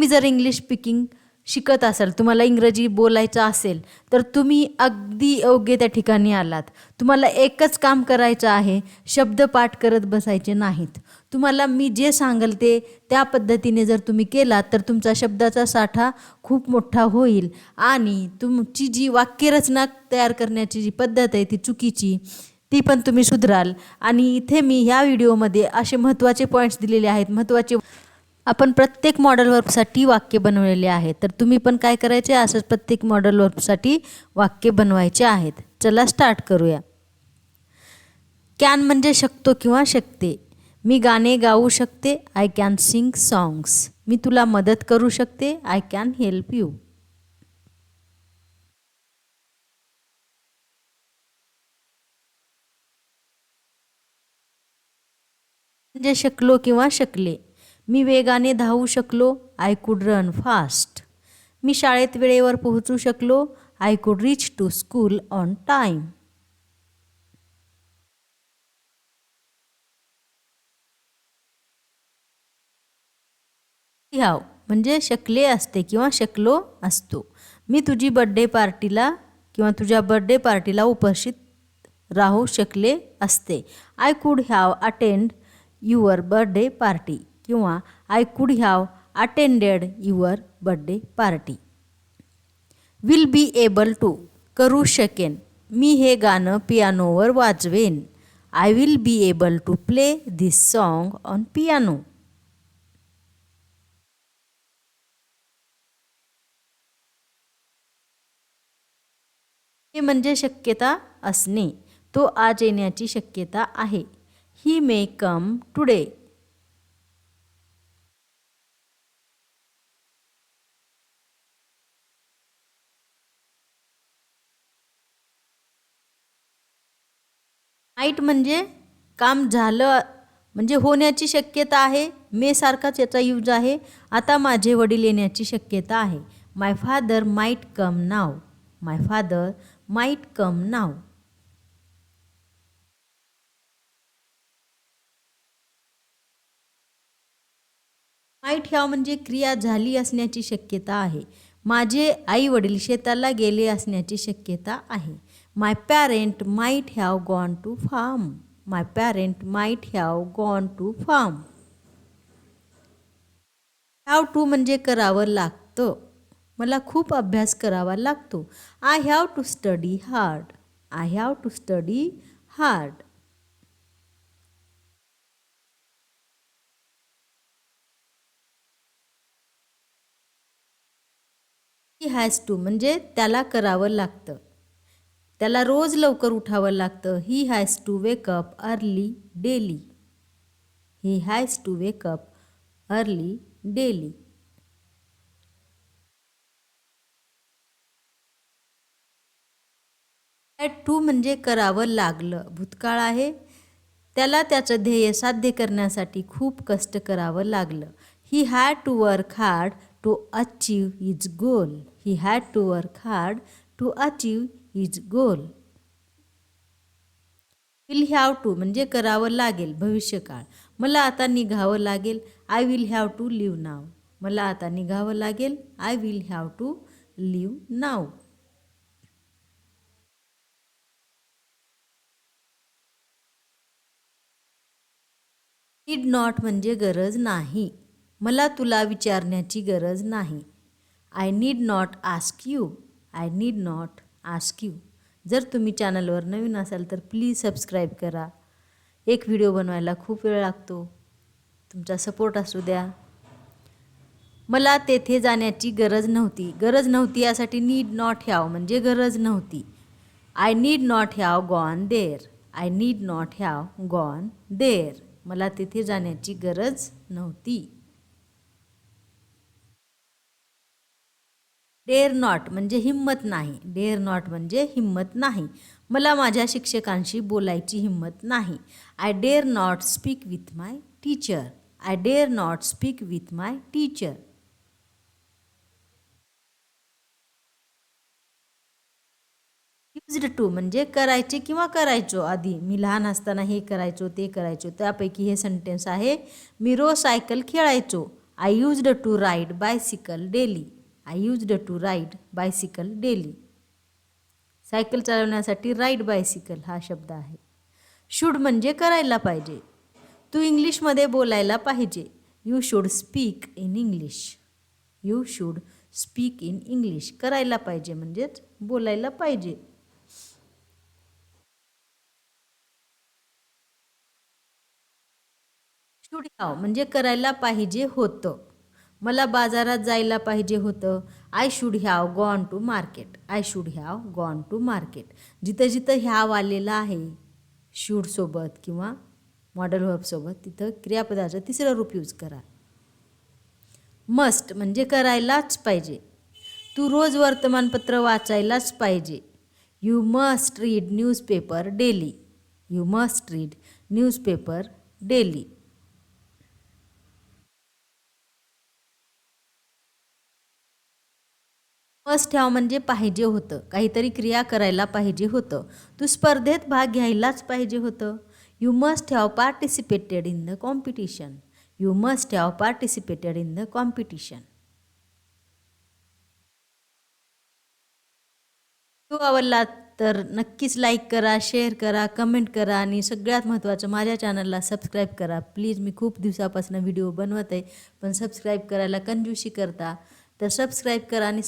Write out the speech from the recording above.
तुम्ही जर English speaking शिकत असाल तुम्हाला इंग्रजी बोलायचं असेल तर तुम्ही अगदी योग्य त्या ठिकाणी आलात. तुम्हाला एकच काम करायचं आहे शब्दपाठ करत बसायचे नाहीत. तुम्हाला मी जे सांगेल ते त्या पद्धतीने जर तुम्ही केलात तर तुमचा शब्दाचा साठा खूप मोठा होईल. आणि तुमची जी वाक्यरचना तयार करण्याची जी पद्धत आहे ती चुकीची ती पण तुम्ही सुधराल. आणि इथे मी ह्या व्हिडिओमध्ये असे महत्त्वाचे पॉईंट्स दिलेले आहेत. महत्त्वाचे आपण प्रत्येक मॉडेल वर्कसाठी वाक्य बनवलेले आहेत. तर तुम्ही पण काय करायचे? असंच प्रत्येक मॉडेल वर्कसाठी वाक्य बनवायचे आहेत. चला स्टार्ट करूया. कॅन म्हणजे शकतो किंवा शकते. मी गाणे गाऊ शकते. आय कॅन सिंग सॉंग्स मी तुला मदत करू शकते. आय कॅन हेल्प यू म्हणजे शकलो किंवा शकले. मी वेगाने धावू शकलो आय कुड रन फास्ट मी शाळेत वेळेवर पोहोचू शकलो I could reach to school on time have म्हणजे शकले असते किंवा शकलो असतो. मी तुझी बड्डे पार्टीला किंवा तुझ्या बड्डे पार्टीला उपस्थित राहू शकले असते. I could have attend your birthday party किंवा I could have attended your birthday party will be able to करू शकेन. मी हे गाणं पियानोवर वाजवेन. I will be able to play this song on piano हे म्हणजे शक्यता असणे. तो आज येण्याची शक्यता आहे. ही मे कम टुडे नाईट म्हणजे काम झालं म्हणजे होण्याची शक्यता आहे मे सारखाच याचा यूज आहे. आता माझे वडील येण्याची शक्यता आहे. My father might come now my father might come now might ह्या म्हणजे क्रिया झाली असण्याची शक्यता आहे. माझे आई वडील शेताला गेले असण्याची शक्यता आहे. My parent might have gone to farm my parent might have gone to farm have to म्हणजे करावं लागतं? मला खूप अभ्यास करावा लागतो. I have to study hard I have to study hard has to म्हणजे त्याला करावं लागतं. त्याला रोज लवकर उठावं लागतं. He has to wake up early daily he has to wake up early daily had to म्हणजे करावं लागलं. भूतकाळ आहे. त्याला त्याचं ध्येय साध्य करण्यासाठी खूप कष्ट करावं लागलं. He had to work hard to achieve his goal he had to work hard to achieve his goal will have to म्हणजे करावं लागेल भविष्यकाळ. मला आता निघावं लागेल. I will have to leave now मला आता निघावं लागेल. I will have to leave now need not म्हणजे गरज नाही. मला तुला विचारण्याची गरज नाही. I need not ask you I need not ask you. जर तुम्ही चॅनलवर नवीन असाल तर प्लीज सबस्क्राईब करा. एक व्हिडिओ बनवायला खूप वेळ लागतो. तुमचा सपोर्ट असू द्या. मला तेथे जाण्याची गरज नव्हती. गरज नव्हती यासाठी नीड नॉट हॅव म्हणजे गरज नव्हती. I need not have gone there I need not have gone there मला तिथे जाण्याची गरज नव्हती. डेअर नॉट म्हणजे हिंमत नाही. डेअर नॉट म्हणजे हिंमत नाही. मला माझ्या शिक्षकांशी बोलायची हिंमत नाही. I dare not speak with my teacher I dare not speak with my teacher used to म्हणजे करायचे किंवा करायचो आधी. मी लहान असताना हे करायचो ते करायचो. त्यापैकी हे सेंटेन्स आहे मी रोज सायकल खेळायचो. I used to ride bicycle daily I used to ride bicycle daily cycle चालवण्यासाठी राईड बायसिकल हा शब्द आहे. शूड म्हणजे करायला पाहिजे. तू इंग्लिशमध्ये बोलायला पाहिजे. You should speak in English you should speak in English करायला पाहिजे म्हणजेच बोलायला पाहिजे. शूड हाव म्हणजे करायला पाहिजे होतं. मला बाजारात जायला पाहिजे होतं. I should have gone to market I should have gone to market जिथं जिथं ह्याव आलेलं आहे शूडसोबत किंवा मॉडल वर्बसोबत तिथं क्रियापदाचं तिसरं रूप यूज करा. मस्ट म्हणजे करायलाच पाहिजे. तू रोज वर्तमानपत्र वाचायलाच पाहिजे. You must read newspaper daily you must read newspaper daily first ठेव म्हणजे पाहिजे होतं. काहीतरी क्रिया करायला पाहिजे होतं. तू स्पर्धेत भाग घ्यायलाच पाहिजे होतं. You must have participated in the competition you must have participated in the competition तो आवडला तर नक्कीच लाईक करा शेअर करा कमेंट करा आणि सगळ्यात महत्त्वाचं माझ्या चॅनलला सबस्क्राईब करा. प्लीज मी खूप दिवसापासून व्हिडिओ बनवत आहे पण सबस्क्राईब करायला कंजूशी करता. तर सबस्क्राईब करा आणि